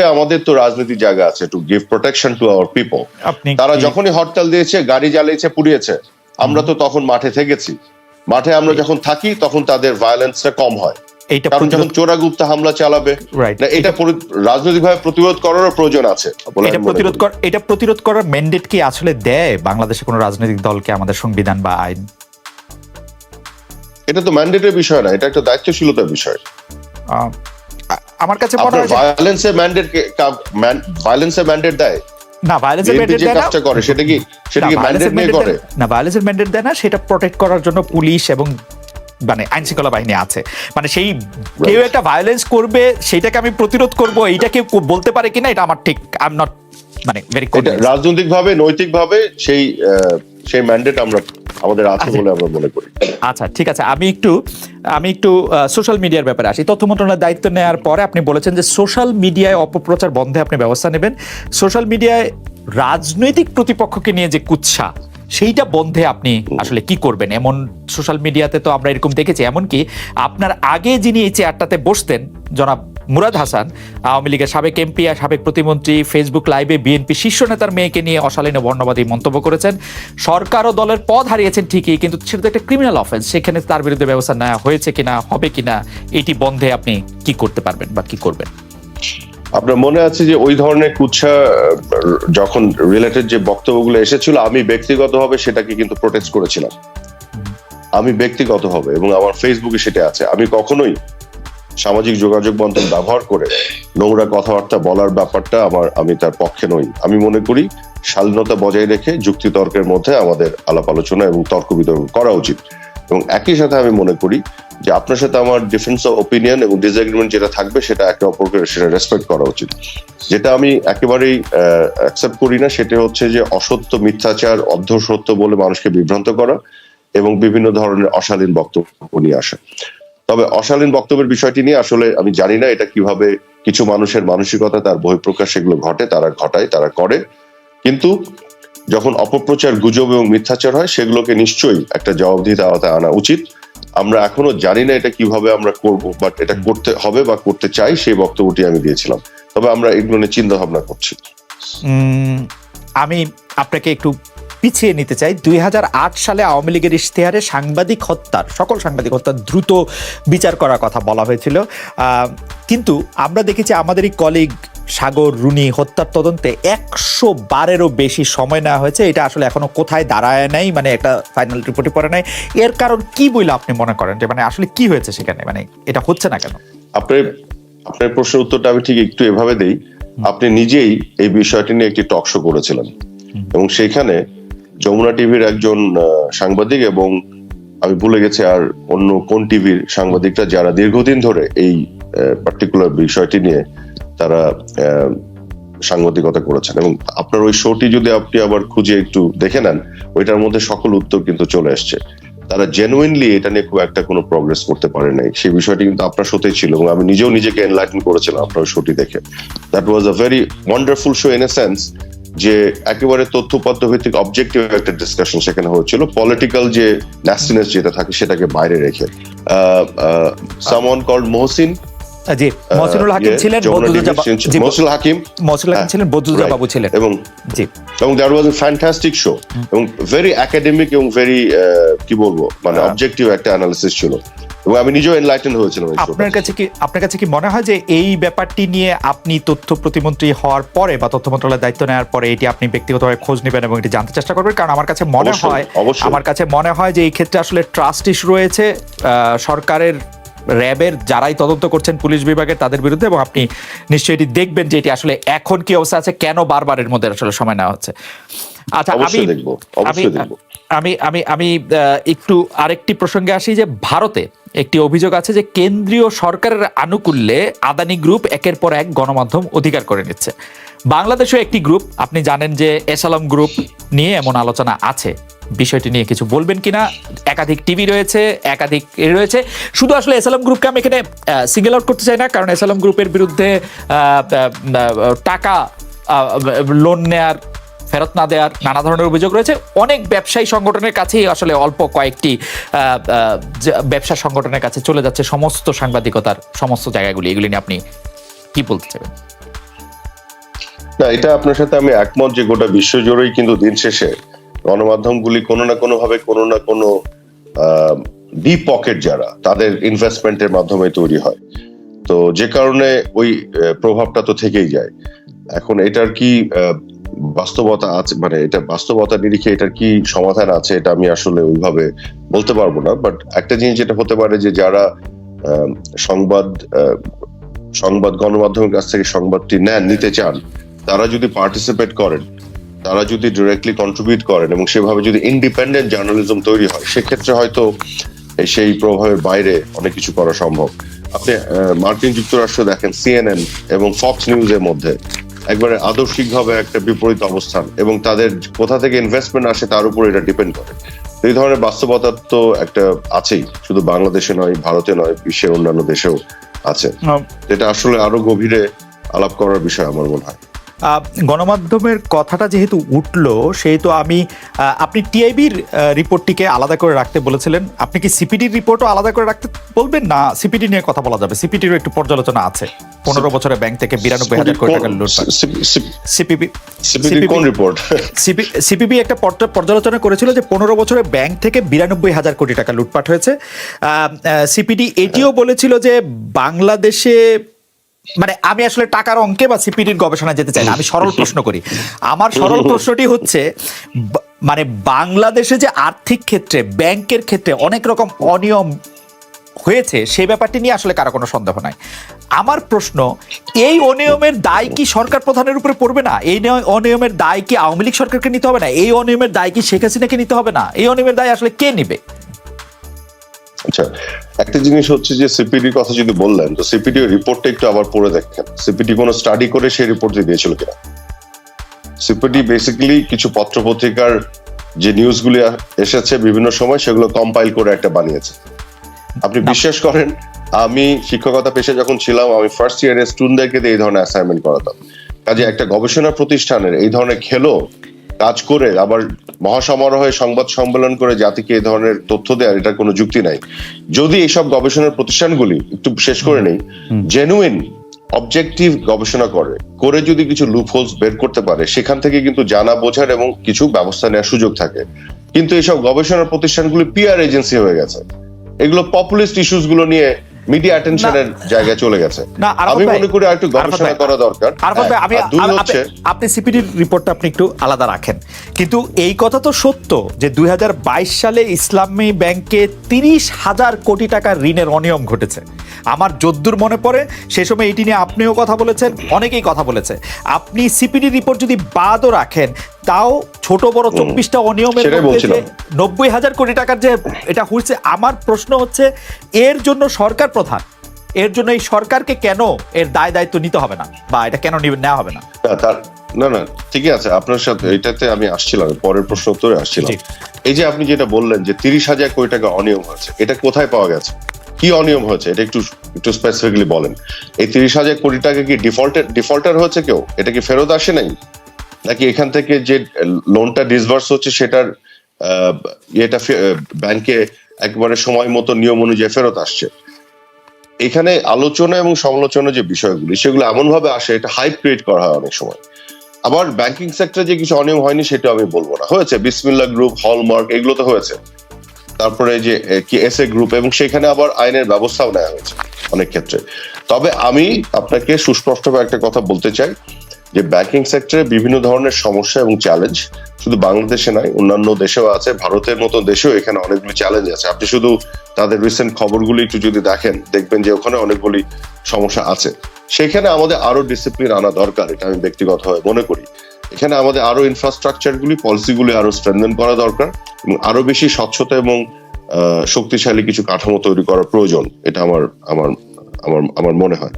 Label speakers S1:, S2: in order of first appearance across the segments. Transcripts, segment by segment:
S1: আমাদের তো রাজনীতি জায়গা আছে to give protection to our people তারা যখনই হরতাল দিয়েছে গাড়ি জ্বালিয়েছে পুড়িয়েছে আমরা তো তখন মাঠে থেকেছি। মাঠে আমরা যখন থাকি তখন তাদের ভায়োলেন্সটা কম হয়।
S2: এইটা
S1: কারণ যখন
S2: প্রতিরোধ-
S1: চোরাগুপ্তা হামলা চালাবে এটা রাজনৈতিকভাবে প্রতিরোধ করারও প্রয়োজন আছে
S2: এটা প্রতিরোধ
S1: করি।
S2: এটা প্রতিরোধ করার ম্যান্ডেট কি আসলে দেয় বাংলাদেশে কোনো রাজনৈতিক দলকে আমাদের সংবিধান বা আইন?
S1: এটা তো ম্যান্ডেটের বিষয় না এটা একটা দায়িত্বশীলতার বিষয়।
S2: আমার কাছে মনে হয়
S1: ভায়োলেন্সের ম্যান্ডেট ভায়োলেন্সের ম্যান্ডেট দেয়?
S2: না ভায়োলেন্সের ম্যান্ডেট দেয় না।
S1: করে সেটা কি সেটা কি ম্যান্ডেট নিয়ে করে?
S2: না। ভায়োলেন্সের ম্যান্ডেট দেয় না সেটা প্রোটেক্ট করার জন্য পুলিশ এবং মানে আইন শৃঙ্খলা বাহিনী আছে। মানে সেই কেউ একটা ভায়োলেন্স করবে সেটাকে আমি প্রতিরোধ করব এইটা কেউ বলতে পারে কিনা এটা আমার ঠিক আই এম নট মানে ভেরি
S1: এটা রাজনৈতিক ভাবে নৈতিক ভাবে সেই সেই ম্যান্ডেট আমরা আমাদের আছে বলে আমরা মনে করি।
S2: আচ্ছা ঠিক আছে। আমি একটু আমি একটু সোশ্যাল মিডিয়ার ব্যাপারে আসি। তথ্য মন্ত্রণালয়ের দায়িত্ব নেওয়ার পরে আপনি বলেছেন যে সোশ্যাল মিডিয়ায় অপপ্রচার বন্ধে আপনি ব্যবস্থা নেবেন। সোশ্যাল মিডিয়ায় রাজনৈতিক প্রতিপক্ষকে নিয়ে যে কুৎসা সেইটা বন্ধে আপনি আসলে কি করবেন? এমন সোশ্যাল মিডিয়াতে তো আমরা এরকম দেখেছি। এমনকি আপনার আগে যিনি এই চেয়ারটাতে বসতেন জনাব মুরাদ হাসান, আওয়ামী লীগের সাবেক এমপি আর সাবেক প্রতিমন্ত্রী ফেসবুক লাইভে বিএনপি শীর্ষ নেতার মেয়েকে নিয়ে অশালীন বর্ণবাদী মন্তব্য করেছেন। সরকার ও দলের পদ হারিয়েছেন ঠিকই, কিন্তু সেটা তো একটা ক্রিমিনাল অফেন্স সেখানে তার বিরুদ্ধে ব্যবস্থা নেওয়া হয়েছে কিনা, হবে কিনা, এটি বন্ধে আপনি কি করতে পারবেন বা কি করবেন?
S1: আপনার মনে আছে যে ওই ধরনের কুৎসা যখন রিলেটেড যে বক্তব্যগুলো এসেছিল, আমি ব্যক্তিগতভাবে সেটাকে কিন্তু প্রোটেস্ট করেছিলাম। আমি ব্যক্তিগতভাবে এবং আমার ফেসবুকে সেটা আছে। আমি কখনোই সামাজিক যোগাযোগ মাধ্যম ব্যবহার করে নোংরা কথাবার্তা বলার ব্যাপারটা আমার, আমি তার পক্ষে নই। আমি মনে করি শালীনতা বজায় রেখে যুক্তিতর্কের মধ্যে আমাদের আলাপ আলোচনা এবং তর্ক বিতর্ক করা উচিত। এবং একই সাথে আমি মনে করি যে আপনার সাথে আমার ডিফারেন্স অফ ওপিনিয়ন এবং ডিসএগ্রিমেন্ট যেটা থাকবে সেটা একে অপরকে সেটা রেসপেক্ট করা উচিত। যেটা আমি একেবারেই অ্যাকসেপ্ট করি না, সেটা হচ্ছে যে অসত্য, মিথ্যাচার অর্ধসত্য বলে মানুষকে বিভ্রান্ত করা এবং বিভিন্ন ধরনের অশালীন বক্তব্য নিয়ে আসা। তবে অশালীন বক্তব্যের বিষয়টি নিয়ে আসলে আমি জানি না এটা কীভাবে কিছু মানুষের মানসিকতা, তার বহিঃপ্রকাশ সেগুলো ঘটে, তারা ঘটায়, তারা করে। কিন্তু যখন অপপ্রচার, গুজব এবং মিথ্যাচার হয়, সেগুলোকে নিশ্চয়ই একটা জবাবদিহিতা আওতায় আনা উচিত। আমরা এখনও জানি না এটা কীভাবে আমরা করব বাট এটা করতে হবে বা করতে চাই সেই বক্তব্যটি আমি দিয়েছিলাম। তবে আমরা এগুলো নিয়ে চিন্তা ভাবনা করছি
S2: আমি আপনাকে একটু পিছিয়ে নিতে চাই দুই সালে আওয়ামী লীগের ইশতেহারে সাংবাদিক হত্যার সকল সাংবাদিক হত্যার দ্রুত বিচার করার কথা বলা হয়েছিল। কিন্তু আমরা দেখেছি আমাদেরই কলিগ সাগর রুনি হত্যার তদন্তে একশো বারেরও বেশি সময় নেওয়া হয়েছে। এটা আসলে এখনও কোথায় দাঁড়ায় নাই মানে একটা ফাইনাল রিপোর্টে পড়ে নাই। এর কারণ কি বলে আপনি মনে করেন? যে মানে আসলে কি হয়েছে সেখানে? মানে এটা হচ্ছে না কেন?
S1: আপনার আপনার প্রশ্নের উত্তরটা আমি ঠিক একটু এভাবে দেই। আপনি নিজেই এই বিষয়টি নিয়ে একটি টক শো করেছিলেন। এবং সেখানে যমুনা টিভির একজন সাংবাদিক এবং আমি ভুলে গেছি আর অন্য কোন টিভির সাংবাদিকরা যারা দীর্ঘদিন ধরে এই পার্টিকুলার বিষয়টি নিয়ে তারা সাংবাদিকতা করেছেন। এবং আপনার ওই শোটি যদি আপনি আবার খুঁজে একটু দেখে নেন, ওইটার মধ্যে সকল উত্তর কিন্তু চলে আসছে। তারা জেনুইনলি এটা নিয়ে খুব একটা কোনো প্রগ্রেস করতে পারে নাই। সেই বিষয়টি কিন্তু আপনার সাথেই ছিল এবং আমি নিজেও নিজেকে এনলাইটেন করেছিলাম আপনার শোটি দেখে। That was a very wonderful show in a sense যে একেবারে তথ্যপত্র ভিত্তিক অবজেক্টিভ একটা ডিসকাশন সেখানে হয়েছিল। পলিটিক্যাল যে ন্যাস্টিনেস যেটা থাকে সেটাকে বাইরে রেখে সামন কল্ড মহসিন
S2: জি মহসিনুল হাকিম
S1: ইয়ে,
S2: ছিলেন
S1: হাকিম
S2: হাকিম
S1: হ্যাঁ,
S2: ছিলেন বাবু ছিলেন।
S1: এবং
S2: জি।
S1: এবং that was a fantastic show এবং ভেরি একাডেমিক এবং ভেরি কি বলব মানে
S2: হ্যাঁ।
S1: অবজেক্টিভ একটা অ্যানালিসিস ছিল। এবং আমি নিজেও এনলাইটেন হয়েছিলাম
S2: আপনার কাছে কি আপনার কাছে কি মনে হয় যে এই ব্যাপারটি নিয়ে আপনি তথ্য প্রতিমন্ত্রী হওয়ার পরে বা তথ্য মন্ত্রণালয়ের দায়িত্ব নেওয়ার পরে এটি আপনি ব্যক্তিগতভাবে খোঁজ নেবেন এবং এটি জানতে চেষ্টা করবেন? কারণ আমার কাছে মনে হয়। আমার কাছে মনে হয় যে এই ক্ষেত্রে আসলে ট্রাস্ট ইস্যু রয়েছে আহ, সরকারের র্যাবের যারাই তদন্ত করছেন পুলিশ বিভাগের তাদের বিরুদ্ধে এবং আপনি নিশ্চয়ই এটি দেখবেন যে এটি আসলে এখন কি অবস্থা আছে কেন বারবার এর মধ্যে আসলে সময় নেওয়া হচ্ছে। আচ্ছা আমি আমি- আমি আমি আমি একটু আরেকটি প্রসঙ্গে আসি যে ভারতে একটি অভিযোগ আছে যে কেন্দ্রীয় সরকারের আনুকূল্যে আদানি গ্রুপ একের পর এক গণমাধ্যম অধিকার করে নিচ্ছে। বাংলাদেশেও একটি গ্রুপ আপনি জানেন যে এসালাম গ্রুপ নিয়ে এমন আলোচনা আছে। বিষয়টি নিয়ে কিছু বলবেন কিনা? একাধিক টিভি রয়েছে, একাধিক রয়েছে। শুধু আসলে এসালাম গ্রুপকে আমি এখানে সিঙ্গেল আউট করতে চাই না, কারণ এসালাম গ্রুপের বিরুদ্ধে টাকা লোন নেয়ার, ফেরত না দেওয়ার নানা ধরনের অভিযোগ রয়েছে। অনেক ব্যবসায়ী সংগঠনের কাছেই আসলে অল্প কয়েকটি ব্যবসা সংগঠনের কাছে চলে যাচ্ছে সমস্ত সাংবাদিকতার সমস্ত জায়গাগুলি। এগুলি নিয়ে আপনি কি বলতে চাইবেন?
S1: না, এটা আপনার সাথে আমি একমত যে গোটা বিশ্ব জুড়েই কিন্তু দিন শেষে গণমাধ্যমগুলি কোনো না কোনো ভাবে কোনো না কোনো ডিপ পকেট যারা, তাদের ইনভেস্টমেন্টের মাধ্যমে তৈরি হয়। তো যে কারণে ওই প্রভাবটা তো থেকেই যায়। এখন এটার কি বাস্তবতা আছে? মানে এটা বাস্তবতা নিরিখে এটার কি সমাধান আছে? এটা আমি আসলে ওইভাবে বলতে পারব না। বাট একটা জিনিস যেটা হতে পারে যে যারা সংবাদ সংবাদ গণমাধ্যমের কাছ থেকে সংবাদটি নেন, নিতে চান, তারা যদি পার্টিসিপেট করেন তারা যদি ডিরেক্টলি কন্ট্রিবিউট করেন এবং সেভাবে যদি ইন্ডিপেন্ডেন্ট জার্নালিজম তৈরি হয় সেক্ষেত্রে হয়তো সেই প্রভাবের বাইরে অনেক কিছু করা সম্ভব। আপনি মার্কিন যুক্তরাষ্ট্র দেখেন সিএনএন এবং ফক্স নিউজের মধ্যে একবারে আদর্শিকভাবে একটা বিপরীত অবস্থান এবং তাদের কোথা থেকে ইনভেস্টমেন্ট আসে তার উপর এটা ডিপেন্ড করে। এই ধরনের বাস্তবতা তো একটা আছেই শুধু বাংলাদেশে নয় ভারতে নয় বিশ্বের অন্যান্য দেশেও আছে। এটা আসলে আরও গভীরে আলাপ করার বিষয় আমার মনে হয়।
S2: গণমাধ্যমের কথাটা যেহেতু উঠল সেহেতু আমি আপনি টিআইবির রিপোর্টটিকে আলাদা করে রাখতে বলেছিলেন। আপনি কি সিপিডির রিপোর্টও আলাদা করে রাখতে বলবেন? না সিপিডি নিয়ে কথা বলা যাবে। সিপিডিরও একটু পর্যালোচনা আছে। পনেরো বছরের ব্যাংক থেকে বিরানব্বই হাজার কোটি টাকার লুটপাট। সিপিবি
S1: কোন রিপোর্ট?
S2: সিপিবি একটা পর্যা- পর্যালোচনা করেছিল যে পনেরো বছরে ব্যাংক থেকে বিরানব্বই হাজার কোটি টাকা লুটপাট হয়েছে। সিপিডি এটিও বলেছিল যে বাংলাদেশে মানে আমি আসলে টাকার অঙ্কে বা সিপিডির গবেষণায় যেতে চাই আমি সরল প্রশ্ন করি। আমার সরল প্রশ্নটি হচ্ছে মানে বাংলাদেশে যে আর্থিক ক্ষেত্রে, ব্যাংকের ক্ষেত্রে অনেক রকম অনিয়ম হয়েছে সেই ব্যাপারটি নিয়ে আসলে কারও কোনো সন্দেহ নাই। আমার প্রশ্ন, এই অনিয়মের দায় কি সরকার প্রধানের উপরে পড়বে না? এই অনিয়মের দায় কি আওয়ামী লীগ সরকারকে নিতে হবে না? এই অনিয়মের দায় কি শেখ হাসিনাকে নিতে হবে না? এই অনিয়মের দায় আসলে কে নিবে?
S1: আচ্ছা একটা জিনিস হচ্ছে যে সিপিডির কথা যদি বললেন তো সিপিডি রিপোর্টটা একটু আবার পড়ে দেখেন। সিপিডি কোনো স্টাডি করে সেই রিপোর্টটি দিয়েছিল কিনা? সিপিডি বেসিক্যালি কিছু পত্র পত্রিকার যে নিউজগুলি এসেছে বিভিন্ন সময় সেগুলো কম্পাইল করে একটা বানিয়েছে। আপনি বিশ্বাস করেন আমি শিক্ষকতা পেশা যখন ছিলাম আমি ফার্স্ট ইয়ারের স্টুডেন্টদেরকে এই ধরনের অ্যাসাইনমেন্ট করাতাম। কাজে একটা গবেষণা প্রতিষ্ঠানের এই ধরনের খেলো কাজ করে আবার মহাসমারোহে সংবাদ সম্মেলন করে জাতিকে এই ধরনের তথ্য দেওয়ার এটার কোনো যুক্তি নাই। যদি এইসব গবেষণার প্রতিষ্ঠানগুলি একটু শেষ করে নেই জেনুইন অবজেক্টিভ গবেষণা করে করে যদি কিছু লুপহোলস বের করতে পারে সেখান থেকে কিন্তু জানা বোঝার এবং কিছু ব্যবস্থা নেওয়ার সুযোগ থাকে। কিন্তু এইসব গবেষণা প্রতিষ্ঠানগুলি পিআর এজেন্সি হয়ে গেছে। এগুলো পপুলিস্ট ইস্যুসগুলো নিয়ে মিডিয়া অ্যাটেনশনের জায়গায় চলে গেছে।
S2: না,
S1: আমি মনে করি একটু গবেষণা করা দরকার।
S2: আরাফাত ভাই,
S1: হ্যাঁ,
S2: আমি আপনি- সিপিডির রিপোর্টটা আপনি একটু আলাদা রাখেন। কিন্তু এই কথা তো সত্য যে দুই হাজার বাইশ সালে ইসলামী ব্যাংকে তিরিশ হাজার কোটি টাকার ঋণের অনিয়ম ঘটেছে। আমার যদ্দূর মনে পড়ে সে সময় এটি নিয়ে আপনিও কথা বলেছেন অনেকেই কথা বলেছে। আপনি সিপিডি রিপোর্ট যদি বাদও রাখেন তাও ছোট বড় চব্বিশটা অনিয়মের নব্বই হাজার কোটি টাকার যে এটা হয়েছে আমার প্রশ্ন হচ্ছে এর জন্য সরকার প্রধান এর জন্য এই সরকারকে কেন এর দায় দায়িত্ব নিতে হবে না? বা এটা কেন নেওয়া হবে না,
S1: না না ঠিকই আছে। আপনার সাথে এটাতে আমি আসছিলাম পরের প্রশ্ন উত্তরে আসছিলাম। এই যে আপনি যেটা বললেন যে তিরিশ হাজার কোটি টাকা অনিয়ম হয়েছে এটা কোথায় পাওয়া গেছে? কি অনিয়ম হয়েছে? এটা একটু একটু স্পেসিফিকলি বলেন। এই তিরিশ হাজার কোটি টাকা কি ডিফল্টের ডিফল্টার হয়েছে কেউ? এটা কি ফেরত আসে নাই? নাকি এখান থেকে যে লোনটা ডিসবার্স হচ্ছে সেটার ইয়েটা ব্যাংকে একবারে সময় মতো নিয়ম অনুযায়ী ফেরত আসছে? এখানে আলোচনা এবং সমালোচনা যে বিষয়গুলি, সেগুলো এমন ভাবে আসে, এটা হাইপ ক্রিয়েট করা হয় অনেক সময়। আবার ব্যাংকিং সেক্টরে যে কিছু অনিয়ম হয়নি, সেটা আমি বলব না। হয়েছে বিসমিল্লা গ্রুপ হলমার্ক এগুলো তো হয়েছে। তারপরে যে কি এস এ গ্রুপ এবং সেখানে আবার আইনের ব্যবস্থাও নেওয়া হয়েছে অনেক ক্ষেত্রে। তবে আমি আপনাকে সুস্পষ্টভাবে একটা কথা বলতে চাই। যে ব্যাংকিং সেক্টরে বিভিন্ন ধরনের সমস্যা এবং চ্যালেঞ্জ শুধু বাংলাদেশে নয়, অন্যান্য দেশেও আছে, ভারতের মতো দেশেও এখানে অনেকগুলি চ্যালেঞ্জ আছে। আপনি শুধু তাদের রিসেন্ট খবরগুলি একটু যদি দেখেন, দেখবেন যে ওখানে অনেকগুলি সমস্যা আছে। সেখানে আমাদের আরও ডিসিপ্লিন আনা দরকার, এটা আমি ব্যক্তিগতভাবে মনে করি। এখানে আমাদের আরও ইনফ্রাস্ট্রাকচার গুলি পলিসিগুলি আরও স্ট্রেনদেন করা দরকার এবং আরও বেশি স্বচ্ছতা এবং শক্তিশালী কিছু কাঠামো তৈরি করা প্রয়োজন, এটা আমার আমার আমার আমার মনে হয়।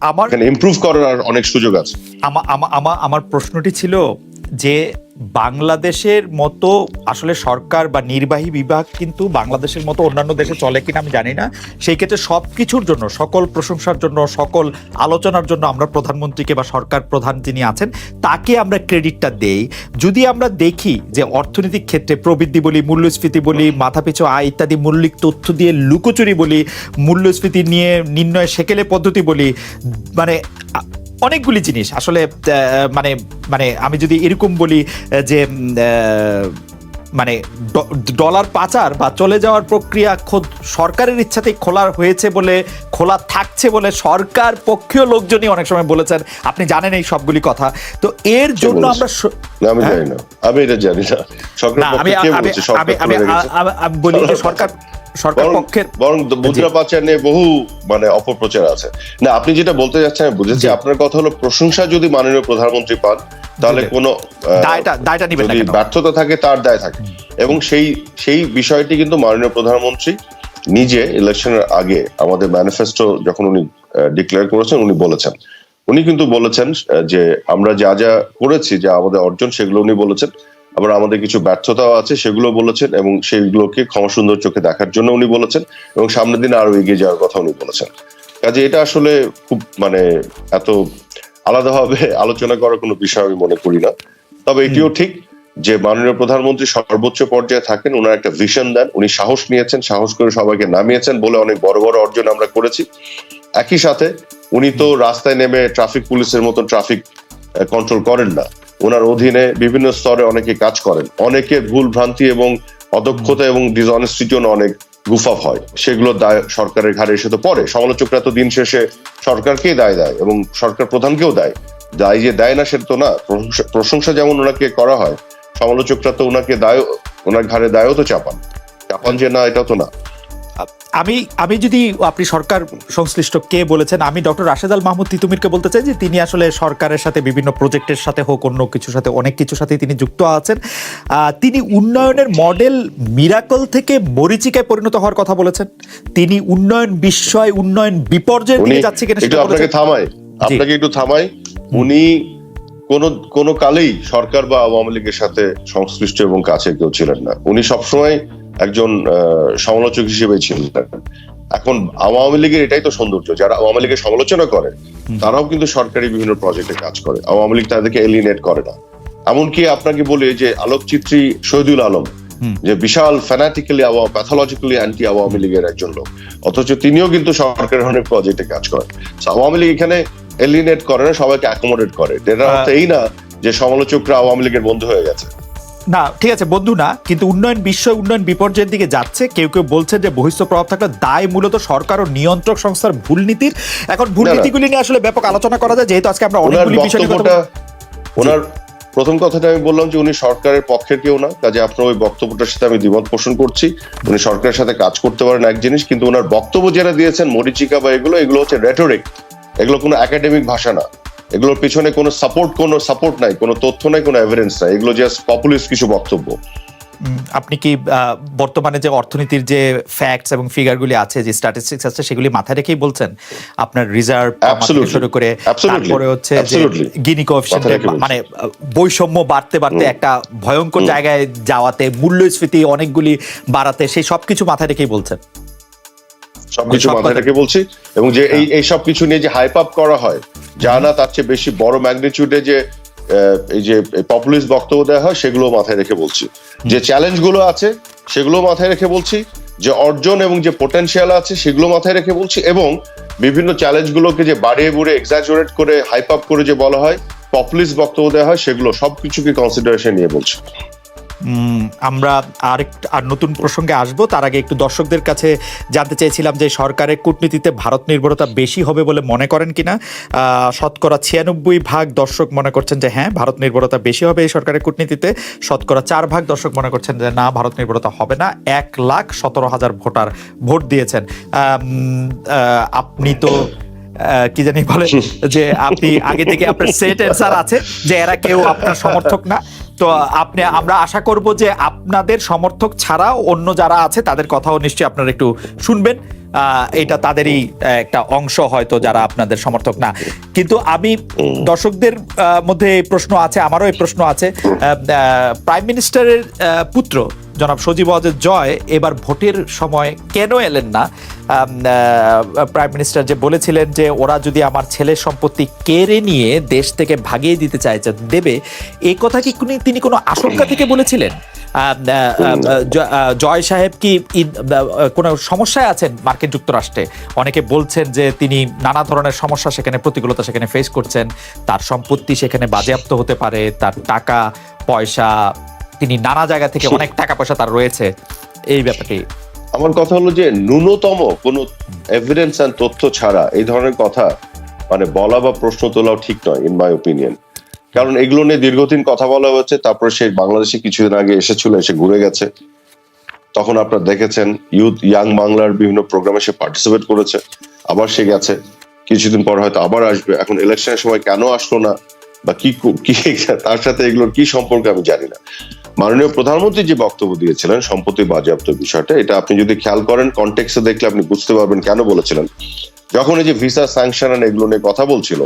S2: আমার
S1: ইমপ্রুভ করার অনেক সুযোগ আছে।
S2: আমা- আমা- আমা- আমার প্রশ্নটি ছিল যে বাংলাদেশের মতো আসলে সরকার বা নির্বাহী বিভাগ কিন্তু বাংলাদেশের মতো অন্যান্য দেশে চলে কিনা আমি জানি না। সেই ক্ষেত্রে সব কিছুর জন্য, সকল প্রশংসার জন্য, সকল আলোচনার জন্য আমরা প্রধানমন্ত্রীকে বা সরকার প্রধান যিনি আছেন, তাকে আমরা ক্রেডিটটা দেই। যদি আমরা দেখি যে অর্থনৈতিক ক্ষেত্রে প্রবৃদ্ধি বলি, মূল্যস্ফীতি বলি, মাথাপিছু আয় ইত্যাদি মৌলিক তথ্য দিয়ে লুকোচুরি বলি, মূল্যস্ফীতি নিয়ে নির্ণয় সেকেলে পদ্ধতি বলি মানে অনেকগুলি জিনিস। আসলে মানে মানে আমি যদি এরকম বলি যে মানে ডলার পাচার বা চলে যাওয়ার প্রক্রিয়া খোদ সরকারের ইচ্ছাতেই খোলা হয়েছে বলে খোলা থাকছে বলে সরকার পক্ষীয় লোকজনই অনেক সময় বলেছেন। আপনি জানেন এই সবগুলি কথা। তো এর জন্য আমরা
S1: আমি
S2: হ্যাঁ?
S1: জানি না। আমি এটা জানি না।
S2: আমি বলি সরকার সরকার পক্ষের
S1: বরং মুদ্রা পাচার নিয়ে বহু মানে অপপ্রচার আছে। না আপনি যেটা বলতে যাচ্ছেন আমি বুঝেছি। আপনার কথা হলো প্রশংসা যদি মাননীয় প্রধানমন্ত্রী পান তাহলে
S2: জি।
S1: কোনো আহ,
S2: দায়টা দায়টা নিবেন
S1: যদি ব্যর্থতা থাকে তার দায় থাকে। এবং সেই সেই বিষয়টি কিন্তু মাননীয় প্রধানমন্ত্রী নিজে ইলেকশনের আগে আমাদের ম্যানিফেস্টো যখন উনি ডিক্লেয়ার করেছেন উনি বলেছেন। উনি কিন্তু বলেছেন যে আমরা যা যা করেছি যা আমাদের অর্জন সেগুলো উনি বলেছেন। আবার আমাদের কিছু ব্যর্থতাও আছে, সেগুলো বলেছেন এবং সেইগুলোকে ক্ষমা সুন্দর চোখে দেখার জন্য উনি বলেছেন এবং সামনের দিনে আরও এগিয়ে যাওয়ার কথা উনি বলেছেন। কাজে এটা আসলে খুব মানে এত আলাদাভাবে আলোচনা করার কোনো বিষয় আমি মনে করি না। তবে এটিও ঠিক যে মাননীয় প্রধানমন্ত্রী সর্বোচ্চ পর্যায়ে থাকেন ওনার একটা ভিশন দেন, উনি সাহস নিয়েছেন, সাহস করে সবাইকে নামিয়েছেন বলে অনেক বড় বড় অর্জন আমরা করেছি। একই সাথে উনি তো রাস্তায় নেমে ট্রাফিক পুলিশের মতন ট্রাফিক কন্ট্রোল করেন না। ওনার অধীনে বিভিন্ন স্তরে অনেকে কাজ করেন। অনেকের ভুল ভ্রান্তি এবং অদক্ষতা এবং ডিসঅনেস্টির জন্য অনেক গুফাফ হয়। সেগুলো দায় সরকারের ঘাড়ে এসে তো পড়ে। সমালোচকরা তো দিন শেষে সরকারকেই দায় দেয় এবং সরকার প্রধানকেও দেয়। দায় যে দেয় না সেটা তো না। প্রশংসা- প্রশংসা যেমন ওনাকে করা হয়, সমালোচকরা তো ওনাকে দায় ওনার ঘাড়ে দায়ও তো চাপান। চাপান যে না এটা তো না।
S2: আমি আমি যদি আপনি সরকার সংশ্লিষ্ট কে বলেছেন আমি ডক্টর রাশেদ আল মাহমুদ তিতুমিরকে বলতে চাই যে তিনি আসলে সরকারের সাথে বিভিন্ন প্রজেক্টের সাথে হোক অন্য কিছুর সাথে অনেক কিছুর সাথে তিনি যুক্ত আছেন। তিনি উন্নয়নের মডেল মিরাকল থেকে মরিচিকায় পরিণত হওয়ার কথা বলেছেন। তিনি উন্নয়ন বিস্ময় উন্নয়ন বিপর্যয়ের
S1: উনি
S2: দিকে যাচ্ছে কিনা সেটা
S1: আপনাকে থামাই আপনাকে একটু থামাই। উনি কোন কোন কালেই সরকার বা আওয়ামী লীগের সাথে সংশ্লিষ্ট এবং কাছে কেউ ছিলেন না। উনি সবসময় একজন সমালোচক হিসেবে ছিলেন। এখন আওয়ামী লীগের এটাই তো সৌন্দর্য যারা আওয়ামী লীগের সমালোচনা করে তারাও কিন্তু সরকারি বিভিন্ন প্রজেক্টে কাজ করে। আওয়ামী লীগ তাদেরকে এলিনেট করে না। এমনকি আপনাকে বলি যে আলোকচিত্রী শহীদুল আলম যে বিশাল ফ্যানাটিক্যালি আওয়া প্যাথোলজিক্যালি অ্যান্টি আওয়ামী লীগের একজন লোক অথচ তিনিও কিন্তু সরকারের অনেক প্রজেক্টে কাজ করেন। আওয়ামী লীগ এখানে এলিনেট করে না সবাইকে অ্যাকোমোডেট করে। এটার অর্থ এই না যে সমালোচকরা আওয়ামী লীগের বন্ধু হয়ে গেছে।
S2: না ঠিক আছে বন্ধু না কিন্তু উন্নয়ন বিশ্ব উন্নয়ন বিপর্যয়ের দিকে যাচ্ছে। কেউ কেউ বলছেন যে বহিষ্ঠ প্রভাব থাকলে দায় মূলত সরকার ও নিয়ন্ত্রক সংস্থার ভুল নীতির। এখন ভুল। নীতিগুলি নিয়ে আসলে ব্যাপক আলোচনা করা যায় যেহেতু আজকে আমরা
S1: ওনার
S2: অনেকগুলি বিষয়।
S1: ওনার প্রথম কথাটা আমি বললাম যে উনি সরকারের পক্ষের কেউ না কাজে আপনার ওই বক্তব্যটার সাথে আমি দ্বিমত পোষণ করছি। উনি সরকারের সাথে কাজ করতে পারেন এক জিনিস কিন্তু ওনার বক্তব্য যারা দিয়েছেন মরিচিকা বা এগুলো এগুলো হচ্ছে রেটোরিক এগুলো কোনো একাডেমিক ভাষা না। এগুলোর পিছনে কোনো সাপোর্ট কোনো সাপোর্ট নাই কোনো তথ্য নাই কোনো এভিডেন্স নাই। এগুলো জাস্ট পপুলিস্ট কিছু বক্তব্য।
S2: আপনি কি বর্তমানে যে অর্থনীতির যে ফ্যাক্টস এবং ফিগারগুলি আছে যে স্ট্যাটিস্টিক্স আছে সেগুলি মাথায় রেখেই বলছেন? আপনার রিজার্ভ শুরু করে তারপরে হচ্ছে যে গিনি কোএফিসিয়েন্টে। মানে বৈষম্য বাড়তে বাড়তে একটা ভয়ঙ্কর জায়গায় যাওয়াতে মূল্যস্ফীতি অনেকগুলি বাড়াতে সেই সবকিছু মাথায় রেখেই বলছেন।
S1: সবকিছু মাথায় রেখে বলছি এবং যে এই এই সব কিছু নিয়ে যে হাইপ আপ করা হয় যা না তার চেয়ে বেশি বড় ম্যাগনিটিউডে যে এই যে পপুলিস্ট বক্তব্য দেওয়া হয় সেগুলো মাথায় রেখে বলছি। যে চ্যালেঞ্জগুলো আছে সেগুলো মাথায় রেখে বলছি। যে অর্জন এবং যে পোটেনশিয়াল আছে সেগুলো মাথায় রেখে বলছি এবং বিভিন্ন চ্যালেঞ্জ গুলোকে যে বাড়িয়ে বুড়ে এক্সাজুরেট করে হাইপ আপ করে যে বলা হয় পপুলিস্ট বক্তব্য দেওয়া হয় সেগুলো সবকিছুকে কনসিডারেশন নিয়ে বলছি।
S2: আমরা আর আর নতুন প্রসঙ্গে আসব। তার আগে একটু দর্শকদের কাছে জানতে চেয়েছিলাম যে সরকারের কূটনীতিতে ভারত নির্ভরতা বেশি হবে বলে মনে করেন কিনা। শতকরা ছিয়ানব্বই ভাগ দর্শক মনে করছেন যে হ্যাঁ ভারত নির্ভরতা বেশি হবে এই সরকারের কূটনীতিতে। শতকরা চার ভাগ দর্শক মনে করছেন যে না, ভারত নির্ভরতা হবে না। এক লাখ সতেরো হাজার ভোটার ভোট দিয়েছেন। আপনি তো কি জানি বলে, যে আপনি আগে থেকে আপনার সেট অ্যান্সার আছে যে এরা কেউ আপনার সমর্থক না। তো আপনি, আমরা আশা করব যে আপনাদের সমর্থক ছাড়া অন্য যারা আছে, তাদের কথাও নিশ্চয়ই আপনারা একটু শুনবেন। এটা তাদেরই একটা অংশ হয়তো যারা আপনাদের সমর্থক না। কিন্তু আমি, দর্শকদের মধ্যে এই প্রশ্ন আছে, আমারও এই প্রশ্ন আছে। প্রাইম মিনিস্টারের পুত্র জনাব সজীব ওয়াজেদ জয়, এবার ভোটের সময় কেন এলেন না? প্রাইম মিনিস্টার যে বলেছিলেন যে ওরা যদি আমার ছেলের সম্পত্তি কেড়ে নিয়ে দেশ থেকে ভাগিয়ে দিতে চাইছে দেবে এই কথা কি তিনি কোনো আশঙ্কা থেকে বলেছিলেন? জয় সাহেব কি কোনো সমস্যায় আছেন মার্কিন যুক্তরাষ্ট্রে? অনেকে বলছেন যে তিনি নানা ধরনের সমস্যা সেখানে, প্রতিকূলতা সেখানে ফেস করছেন, তার সম্পত্তি সেখানে বাজেয়াপ্ত হতে পারে, তার টাকা, পয়সা তিনি নানা জায়গা থেকে অনেক টাকা পয়সা তার রয়েছে। এই ব্যাপারটি।
S1: আমার কথা হলো যে ন্যূনতম কোনো এভিডেন্স অ্যান্ড তথ্য ছাড়া এই ধরনের কথা মানে বলা বা প্রশ্ন তোলাও ঠিক নয় ইন মাই ওপিনিয়ন কারণ এগুলো নিয়ে দীর্ঘদিন কথা বলা হচ্ছে তারপরে সে বাংলাদেশে কিছুদিন আগে এসেছিল এসে ঘুরে গেছে। তখন আপনারা দেখেছেন ইউথ ইয়াং বাংলার বিভিন্ন প্রোগ্রামে সে পার্টিসিপেট করেছে আবার সে গেছে। কিছুদিন পর হয়তো আবার আসবে। এখন ইলেকশনের সময় কেন আসলো না বা কি কি তার সাথে এগুলোর কি সম্পর্ক আমি জানি না। মাননীয় প্রধানমন্ত্রী যে বক্তব্য দিয়েছিলেন সম্পত্তি বাজেয়াপ্ত বিষয়টা, এটা আপনি যদি খেয়াল করেন কন্টেক্সে দেখলে আপনি বুঝতে পারবেন কেন বলেছিলেন। যখন এই যে ভিসা স্যাংশন এগুলো নিয়ে কথা বলছিল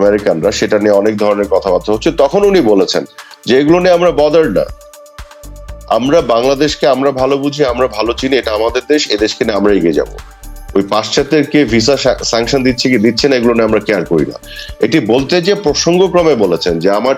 S1: আমেরিকানরা, সেটা নিয়ে অনেক ধরনের কথাবার্তা হচ্ছে, তখন উনি বলেছেন যে এগুলো নিয়ে আমরা বদার না। আমরা বাংলাদেশকে আমরা ভালো বুঝি, আমরা ভালো চিনি, এটা আমাদের দেশ, এ দেশকে নিয়ে আমরা এগিয়ে যাব। ওই পাশ্চাত্যের কে ভিসা স্যাংশন দিচ্ছে কি, দিচ্ছে না, এগুলো নিয়ে আমরা কেয়ার করি না। এটি বলতে যে প্রসঙ্গক্রমে বলেছেন যে আমার